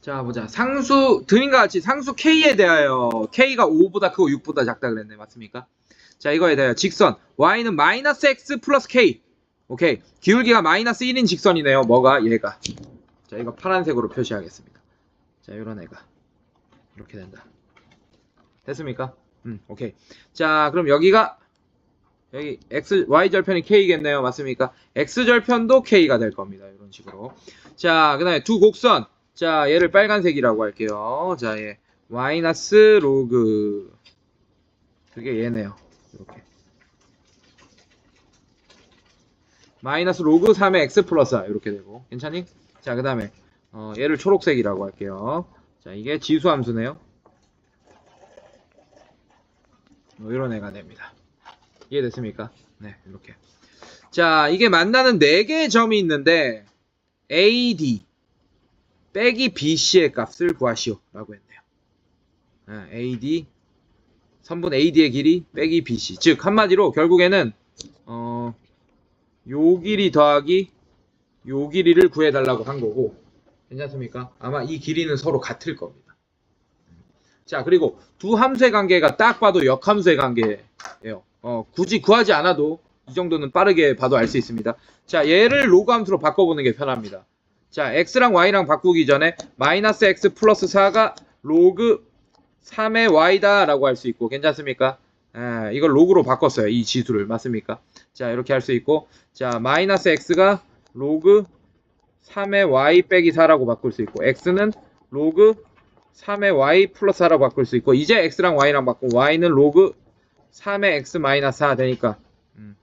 자 보자. 상수 드림과 같이 상수 k에 대하여. K가 5보다 크고 6보다 작다 그랬네. 맞습니까? 자 이거에 대하여 직선. Y는 마이너스 x 플러스 k. 오케이. 기울기가 마이너스 1인 직선이네요. 뭐가? 얘가. 자 이거 파란색으로 표시하겠습니다. 자 이런 애가. 이렇게 된다. 됐습니까? 음 오케이. 자 그럼 여기가 여기 x y 절편이 k겠네요. 맞습니까? x 절편도 k가 될 겁니다. 이런 식으로. 자 그 다음에 두 곡선 자 얘를 빨간색이라고 할게요. 자 얘. 마이너스 로그. 그게 얘네요. 이렇게. 마이너스 로그 3의 x 플러스 r 이렇게 되고. 괜찮니? 자 그 다음에 어, 얘를 초록색이라고 할게요. 자 이게 지수 함수네요. 뭐 이런 애가 됩니다. 이해됐습니까? 네 이렇게. 자 이게 만나는 4개의 점이 있는데 AD 빼기 BC의 값을 구하시오 라고 했네요. 아, AD 선분 AD의 길이 빼기 BC 즉 한마디로 결국에는 어, 요 길이 더하기 요 길이를 구해달라고 한 거고 괜찮습니까? 아마 이 길이는 서로 같을 겁니다. 자 그리고 두 함수의 관계가 딱 봐도 역함수의 관계예요. 어, 굳이 구하지 않아도 이 정도는 빠르게 봐도 알 수 있습니다. 자 얘를 로그 함수로 바꿔보는 게 편합니다 자 x랑 y랑 바꾸기 전에 마이너스 x 플러스 4가 로그 3의 y다 라고 할 수 있고 괜찮습니까? 에, 이걸 로그로 바꿨어요 이 지수를 맞습니까? 자 이렇게 할 수 있고 자 마이너스 x가 로그 3의 y 빼기 4라고 바꿀 수 있고 x는 로그 3의 y 플러스 4라고 바꿀 수 있고 이제 x랑 y랑 바꾸고 y는 로그 3의 x 마이너스 4 되니까 음,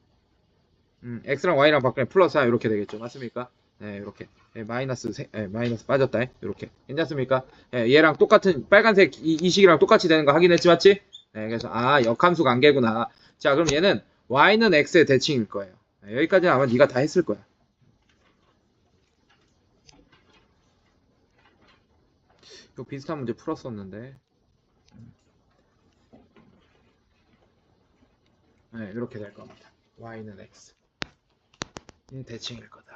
음, x랑 y랑 바꾸면 플러스 4 이렇게 되겠죠 맞습니까? 네 이렇게 예, 마이너스 세, 예, 마이너스 빠졌다 이렇게 괜찮습니까? 예, 얘랑 똑같은 빨간색 이, 이 식이랑 똑같이 되는 거 확인했지 맞지? 네, 그래서 아 역함수 관계구나 자 그럼 얘는 y는 x의 대칭일 거예요 예, 여기까지는 아마 네가 다 했을 거야 이거 비슷한 문제 풀었었는데 네, 이렇게 될 겁니다. y는 x. 이 대칭일 거다.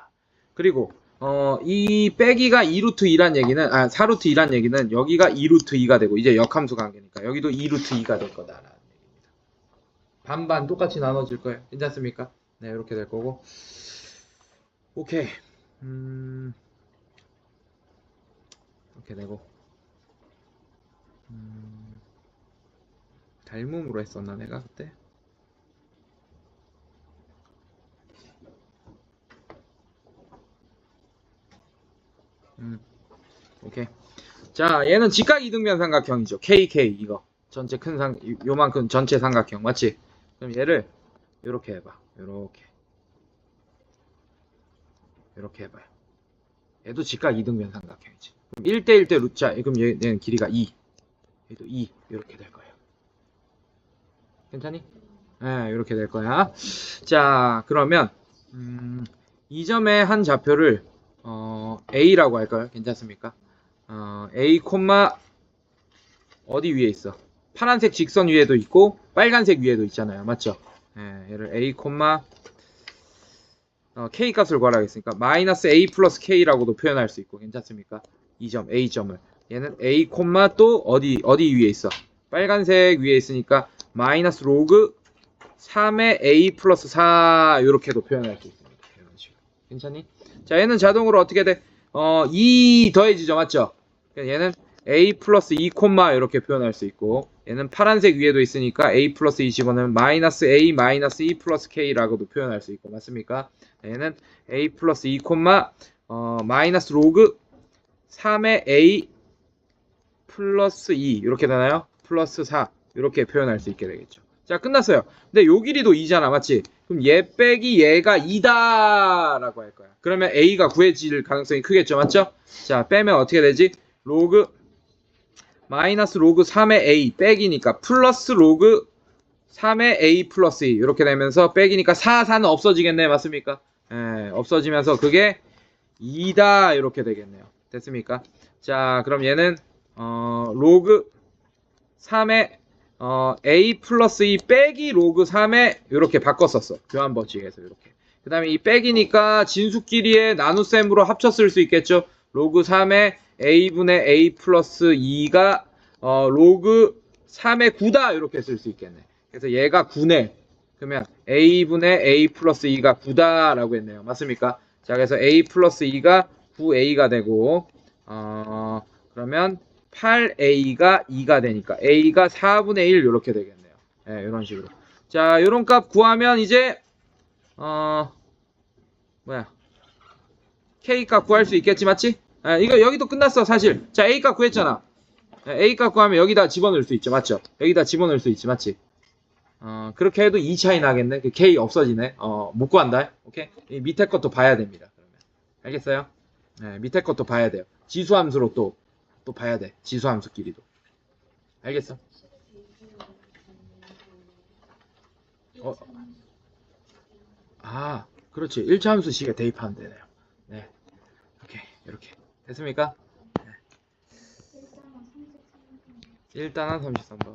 그리고 어, 이 빼기가 2루트 2란 얘기는 아 4루트 2란 얘기는 여기가 2루트 2가 되고 이제 역함수 관계니까 여기도 2루트 2가 될 거다라는 얘기입니다. 반반 똑같이 나눠질 거예요. 괜찮습니까? 네, 이렇게 될 거고. 오케이. 음. 이렇게 되고. 음. 닮음으로 했었나 내가 그때? 음, 오케이. 자, 얘는 직각 이등변 삼각형이죠. KK 이거 전체 큰 상, 요- 요만큼 전체 삼각형 맞지? 그럼 얘를 이렇게 해봐. 이렇게, 이렇게 해봐요. 얘도 직각 이등변 삼각형이지. 그럼 1대1 대 루자, 그럼 얘, 얘는 길이가 2. 얘도 2 이렇게 될 거예요. 괜찮니? 네, 이렇게 될 거야. 자, 그러면 음, 이 점의 한 좌표를 어, A라고 할까요? 괜찮습니까? 어, A, 어디 위에 있어? 파란색 직선 위에도 있고 빨간색 위에도 있잖아요. 맞죠? 예, 얘를 A, 어, K 값을 구하라겠으니까 마이너스 A 플러스 K라고도 표현할 수 있고 괜찮습니까? 이 점, A 점을 얘는 A, 또 어디 어디 위에 있어? 빨간색 위에 있으니까 마이너스 로그 3의 A 플러스 4 이렇게도 표현할 수 있습니다. 괜찮니? 자, 얘는 자동으로 어떻게 돼? 어, 2 더해지죠, 맞죠? 그러니까 얘는 a 플러스 2 콤마 이렇게 표현할 수 있고 얘는 파란색 위에도 있으니까 a 플러스 2 집어넣으면 마이너스 a 마이너스 2 플러스 k라고도 표현할 수 있고 맞습니까? 얘는 a 플러스 2 콤마 어, 마이너스 로그 3의 a 플러스 2 이렇게 되나요? 플러스 4 이렇게 표현할 수 있게 되겠죠. 자 끝났어요. 근데 요 길이도 2잖아 맞지? 그럼 얘 빼기 얘가 2다 라고 할 거야. 그러면 a가 구해질 가능성이 크겠죠 맞죠? 자 빼면 어떻게 되지? 로그 마이너스 로그 3의 a 빼기니까 플러스 로그 3의 a 플러스 2 이렇게 되면서 빼기니까 4, 4는 없어지겠네 맞습니까? 예, 없어지면서 그게 2다 이렇게 되겠네요. 됐습니까? 자 그럼 얘는 어, 로그 3의 어, a 플러스 2 빼기 로그 3에 이렇게 바꿨었어. 교환 법칙에서 이렇게. 그 다음에 이 빼기니까 진수끼리의 나눗셈으로 합쳤을 수 있겠죠. 로그 3에 a분의 a 플러스 2가 어, 로그 3의 9다 이렇게 쓸 수 있겠네. 그래서 얘가 9네. 그러면 a분의 a 플러스 2가 9다라고 했네요. 맞습니까? 자, 그래서 a 플러스 2가 9a가 되고 어, 그러면 8a가 2가 되니까 a가 4분의 1 이렇게 되겠네요. 예, 이런 식으로. 자, 이런 값 구하면 이제 어 뭐야 k 값 구할 수 있겠지 맞지? 예, 이거 여기도 끝났어 사실. 자, a 값 구했잖아. 예, a 값 구하면 여기다 집어넣을 수 있죠, 맞죠? 여기다 집어넣을 수 있지, 맞지? 어, 그렇게 해도 2 차이 나겠네. 그 k 없어지네. 어, 못 구한다. 오케이? 이 밑에 것도 봐야 됩니다. 그러면 알겠어요? 네, 밑에 것도 봐야 돼요. 지수함수로 또, 또 봐야 돼. 지수함수끼리도. 알겠어? 어, 아, 그렇지. 1차 함수식에 대입하면 되네요. 네. 오케이. 이렇게. 됐습니까? 네. 1단원 33번.